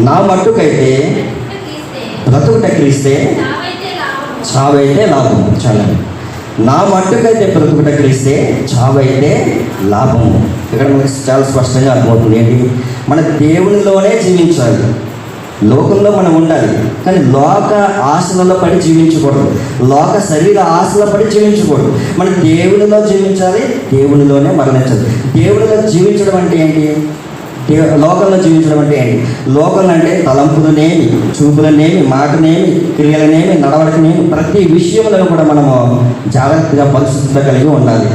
నా మట్టుకైతే బ్రతుకుట క్రీస్తే చావైతే లాభం. చాలా నా మట్టుకైతే బ్రతుకుట క్రీస్తే చావైతే లాభము ఇక్కడ మనకి చాలా స్పష్టంగా అర్థమవుతుంది ఏంటి? మన దేవునిలోనే జీవించాలి. లోకంలో మనం ఉండాలి. కానీ లోక ఆశలలో పడి జీవించకూడదు. లోక శరీర ఆశల పడి జీవించకూడదు. మనం దేవునిలో జీవించాలి దేవునిలోనే మరణించాలి. దేవునిలో జీవించడం అంటే ఏంటి? లోకంలో జీవించడం అంటే ఏంటి లోకంలో అంటే తలంపులనేమి చూపులనేమి మాటనేమి క్రియలనేమి నడవడకనేమి ప్రతి విషయంలో కూడా మనము జాగ్రత్తగా పరిశుద్ధత కలిగి ఉండాలి.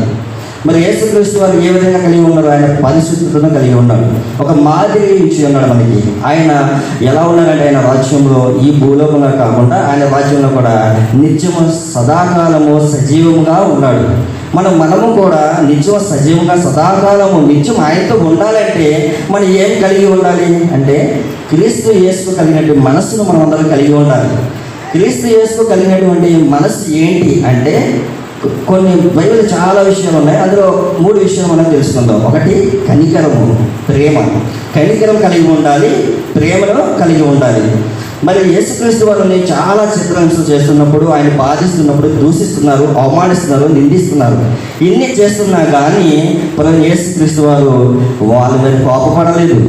మరి యేసుక్రీస్తు వారు ఏ విధంగా కలిగి ఉన్నారు? ఆయన పరిశుద్ధతను కలిగి ఉన్నాడు ఒక మాదిరి ఇచ్చి ఉన్నాడు మనకి. ఆయన ఎలా ఉన్నారంటే ఆయన రాజ్యంలో ఈ భూలోకంలో కాకుండా ఆయన రాజ్యంలో కూడా నిత్యము సదాకాలము సజీవముగా ఉన్నాడు. మనం మనము కూడా నిత్యం సజీవంగా సదాకాలము నిత్యం ఆయనతో ఉండాలంటే మనం ఏం కలిగి ఉండాలి? అంటే క్రీస్తు యేసు కలిగినటువంటి మనస్సును మనం అందరం కలిగి ఉండాలి. క్రీస్తు యేసు కలిగినటువంటి మనస్సు ఏంటి? అంటే కొన్ని బైబిల్ చాలా విషయాలు ఉన్నాయి. అందులో మూడు విషయాలు మనం తెలుసుకుందాం. ఒకటి కనికరము ప్రేమ. కనికరం కలిగి ఉండాలి ప్రేమను కలిగి ఉండాలి. మరి యేసుక్రీస్తు వారిని చాలా చిత్రహింసలు చేస్తున్నప్పుడు ఆయన బాధిస్తున్నప్పుడు దూషిస్తున్నారు అవమానిస్తున్నారు నిందిస్తున్నారు. ఇన్ని చేస్తున్నా కానీ మనం యేసుక్రీస్తు వారు వాళ్ళ మీద కోపపడలేదు.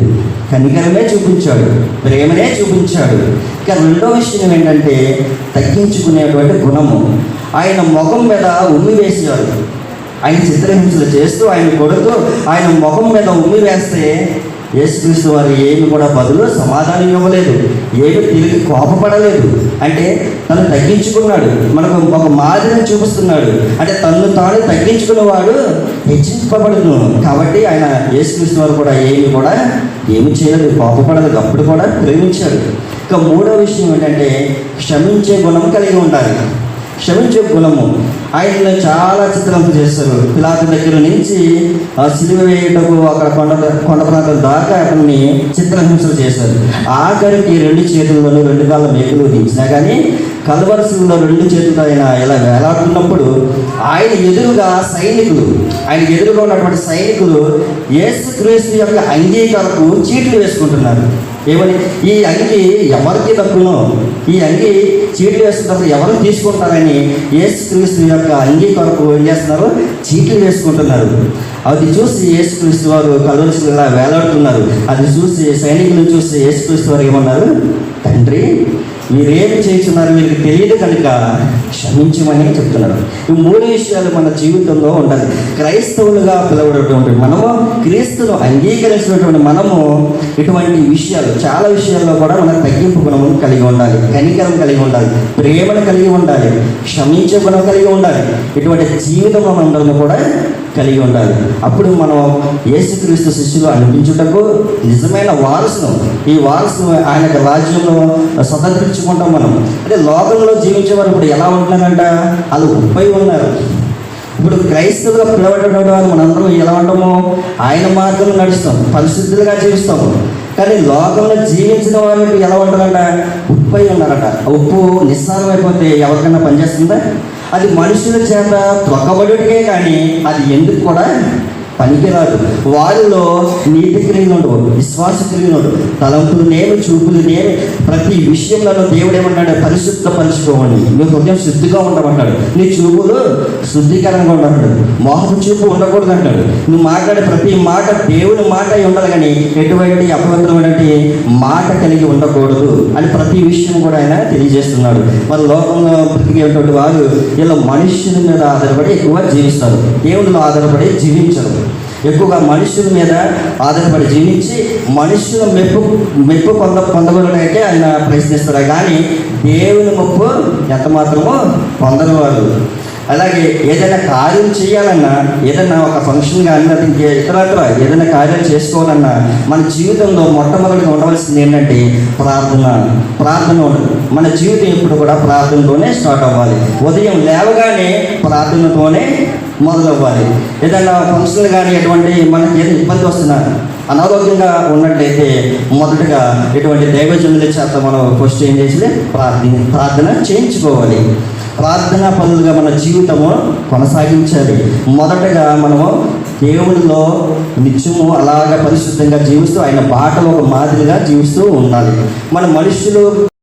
కనికరమే చూపించాడు ప్రేమనే చూపించాడు. ఇక రెండో విషయం ఏంటంటే తగ్గించుకునేటువంటి గుణము. ఆయన ముఖం మీద ఉమ్మి వేసేవాడు ఆయన చిత్రహింసలు చేస్తూ ఆయన కొడుతూ ఆయన ముఖం మీద ఉమ్మి వేస్తే యేసుక్రీస్తు వారు ఏమి కూడా బదులు సమాధానం ఇవ్వలేదు. ఏమి తిరిగి కోపపడలేదు. అంటే తను తగ్గించుకున్నాడు. మనకు ఒక మాదిరిని చూపిస్తున్నాడు. అంటే తను తాను తగ్గించుకున్నవాడు హెచ్చింపబడును. కాబట్టి ఆయన యేసుక్రీస్తు వారు కూడా ఏమి కూడా ఏమి చేయలేదు. కోపపడలేదు. అప్పుడు కూడా ప్రేమించాడు. ఇక మూడో విషయం ఏంటంటే క్షమించే గుణం కలిగి ఉండాలి. క్షమించే గుణము. ఆయన చాలా చిత్రంతో చేస్తారు. పిలాత దగ్గర నుంచి ఆ సిలువ వేయటకు అక్కడ కొండ కొండ ప్రాంతం దాకా అతన్ని చిత్రహింసలు చేశారు. ఆఖరికి రెండు చేతుల్లోనూ రెండు కాళ్ళ మేకులు దించినా కానీ కలవరసంలో రెండు చేతులు ఆయన ఇలా వేలాడుతున్నప్పుడు ఆయన ఎదురుగా సైనికులు ఆయన ఎదురుగా ఉన్నటువంటి సైనికులు యేసుక్రీస్తు యొక్క అంగీకారకు చీట్లు వేసుకుంటున్నారు. ఏమని? ఈ అంగి ఎవరికి దక్కునో ఈ అంగి చీట్లు వేసుకుంటారు ఎవరు తీసుకుంటారని యేసుక్రీస్తు యొక్క అంగీ కొరకు ఏం చేస్తున్నారు? చీట్లు వేసుకుంటున్నారు. అది చూసి యేసుక్రీస్తు వారు కలవలసిన ఇలా వేలాడుతున్నారు. అది చూసి సైనికులు చూసి యేసుక్రీస్తు వారు ఏమన్నారు? తండ్రి మీరేమి చేస్తున్నారు వీరికి తెలియదు కనుక క్షమించమని చెప్తున్నారు. ఈ మూడు విషయాలు మన జీవితంలో ఉండాలి. క్రైస్తవులుగా పిలవడటువంటి మనము క్రీస్తును అంగీకరించినటువంటి మనము ఇటువంటి విషయాలు చాలా విషయాల్లో కూడా మనం తగ్గింపు గుణము కలిగి ఉండాలి. కనికరం కలిగి ఉండాలి. ప్రేమను కలిగి ఉండాలి. క్షమించే గుణం కలిగి ఉండాలి. ఇటువంటి జీవితం మనం కూడా కలిగి ఉండాలి. అప్పుడు మనం యేసుక్రీస్తు శిష్యులు అనిపించుటకు నిజమైన వారసును ఈ వారసును ఆయన రాజ్యంలో స్వతంత్రించుకుంటాం మనం. అంటే లోకంలో జీవించేవారు ఇప్పుడు ఎలా ఉంటున్నారంట? వాళ్ళు ఉప్పై ఉన్నారు. ఇప్పుడు క్రైస్తవులుగా పిలవడం వారు మనందరం ఎలా ఉంటాము? ఆయన మార్గంలో నడుస్తాం. పరిశుద్ధులుగా జీవిస్తాము కానీ లోకంలో జీవించిన వారికి ఎలా ఉంటారంట? ఉప్పై ఉన్నారట. ఉప్పు నిస్సారం అయిపోతే ఎవరికైనా పనిచేస్తుందా అది మనుషుల చేత త్రొక్కబడుటకే కానీ అది ఎందుకు కూడా పనికిరాదు. వారిలో నీతి క్రియలు విశ్వాస క్రియలు తలంపులు నేమి చూపులు నేమి ప్రతి విషయంలో దేవుడు ఏమంటాడు? పరిశుద్ధ పరుచుకోవండి నీ హృదయం శుద్ధిగా ఉండమంటాడు. నీ చూపులు శుద్ధీకరంగా ఉండమంటాడు. మోహపు చూపు ఉండకూడదు అంటాడు నువ్వు మాట్లాడే ప్రతి మాట దేవుని మాట అయి ఉండాలి కానీ ఎటువంటి అపవిత్రమైనటువంటి మాట కలిగి ఉండకూడదు అని ప్రతి విషయం కూడా ఆయన తెలియజేస్తున్నాడు. మరి లోకంలో బ్రతికేటువంటి వారు ఇలా మనుషుల మీద ఆధారపడి ఎక్కువ జీవిస్తారు. దేవునిలో ఆధారపడి జీవించరు. ఎక్కువగా మనుషుల మీద ఆధారపడి జీవించి మనుషుల మెప్పు మెప్పు పొంద పొందగలనైతే ఆయన ప్రయత్నిస్తారు కానీ దేవుని మొప్పు ఎంత మాత్రమో పొందరు వాళ్ళు అలాగే ఏదైనా కార్యం చేయాలన్నా ఏదైనా ఒక ఫంక్షన్ కానీ అది ఇంకే ఇతరత్ర ఏదైనా కార్యం చేసుకోవాలన్నా మన జీవితంలో మొట్టమొదటిగా ఉండవలసింది ఏంటంటే ప్రార్థన. ప్రార్థన ఉండదు మన జీవితం ఎప్పుడు కూడా ప్రార్థనతోనే స్టార్ట్ అవ్వాలి. ఉదయం లేవగానే ప్రార్థనతోనే మొదలవ్వాలి. ఏదైనా ఫంక్షన్ కానీ ఎటువంటి మనకి ఏదైనా ఇబ్బంది వస్తున్నా అనారోగ్యంగా ఉన్నట్లయితే మొదటగా ఎటువంటి దైవజనుల చేత మనం ఫస్ట్ ఏం చేసి ప్రార్థన ప్రార్థన చేయించుకోవాలి. ప్రార్థనా పనులుగా మన జీవితము కొనసాగించాలి. మొదటగా మనము దేవునిలో నిత్యము అలాగ పరిశుద్ధంగా జీవిస్తూ ఆయన బాటలో ఒక మాదిరిగా జీవిస్తూ ఉండాలి. మన మనుషులు